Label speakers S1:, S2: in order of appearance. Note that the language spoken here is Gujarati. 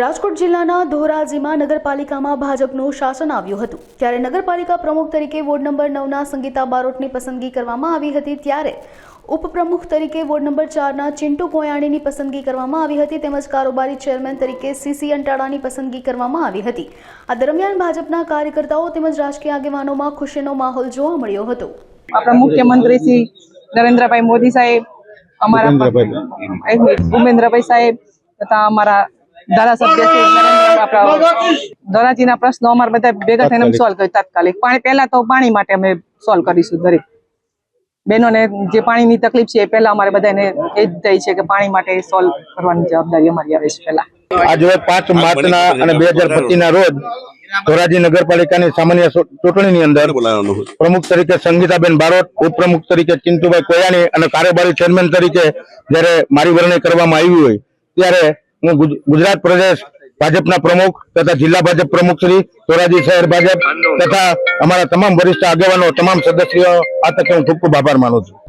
S1: રાજકોટ જિલ્લાના ધોરાજીમાં નગરપાલિકામાં ભાજપનું શાસન આવ્યું હતું. ત્યારે નગરપાલિકા પ્રમુખ તરીકે વોર્ડ નંબર નવના સંગીતા બારોટની પસંદગી કરવામાં આવી હતી. ત્યારે ઉપપ્રમુખ તરીકે વોર્ડ નંબર ચારના ચિંટુ કોયાણીની પસંદગી કરવામાં આવી હતી. તેમજ કારોબારી ચેરમેન તરીકે સીસી અંટાળાની પસંદગી કરવામાં આવી હતી. આ દરમિયાન ભાજપના કાર્યકર્તાઓ તેમજ રાજકીય આગેવાનોમાં ખુશીનો માહોલ જોવા મળ્યો હતો.
S2: આપણા મુખ્યમંત્રી શ્રી નરેન્દ્રભાઈ મોદી સાહેબ અમારા ભૂપેન્દ્રભાઈ સાહેબ તથા અમારા ધારાસભ્ય શ્રી નરેન્દ્ર ધોરાજીના પ્રશ્નો અમારા બધા ભેગા થઈને અમે સોલ્વ કરી તાત્કાલિક. પાણી પહેલા તો પાણી માટે અમે સોલ્વ કરીશું દરેક. બહેનોને જે પાણીની તકલીફ છે એ પહેલા અમારે બધાને એ જ થઈ છે કે પાણી માટે સોલ્વ કરવાની જવાબદારી અમારી આવે છે પહેલા.
S3: આજે પાંચ માર્ચના અને બે હજાર પચીસ ના રોજ ધોરાજી નગરપાલિકાની સામાન્ય ચૂંટણીની અંદર પ્રમુખ તરીકે સંગીતાબેન બારોટ ઉપપ્રમુખ તરીકે ચિંતુભાઈ કોયાણી અને કારોબારી ચેરમેન તરીકે જયારે મારી વરણી કરવામાં આવી હોય ત્યારે હું ગુજ- ગુજરાત પ્રદેશ ભાજપના પ્રમુખ તથા જિલ્લા ભાજપ પ્રમુખ શ્રી ધોરાજી શહેર ભાજપ તથા અમારા તમામ વરિષ્ઠ આગેવાનો, તમામ સદસ્યો, આ તકે હું ખૂબ ખૂબ આભાર માનું છું.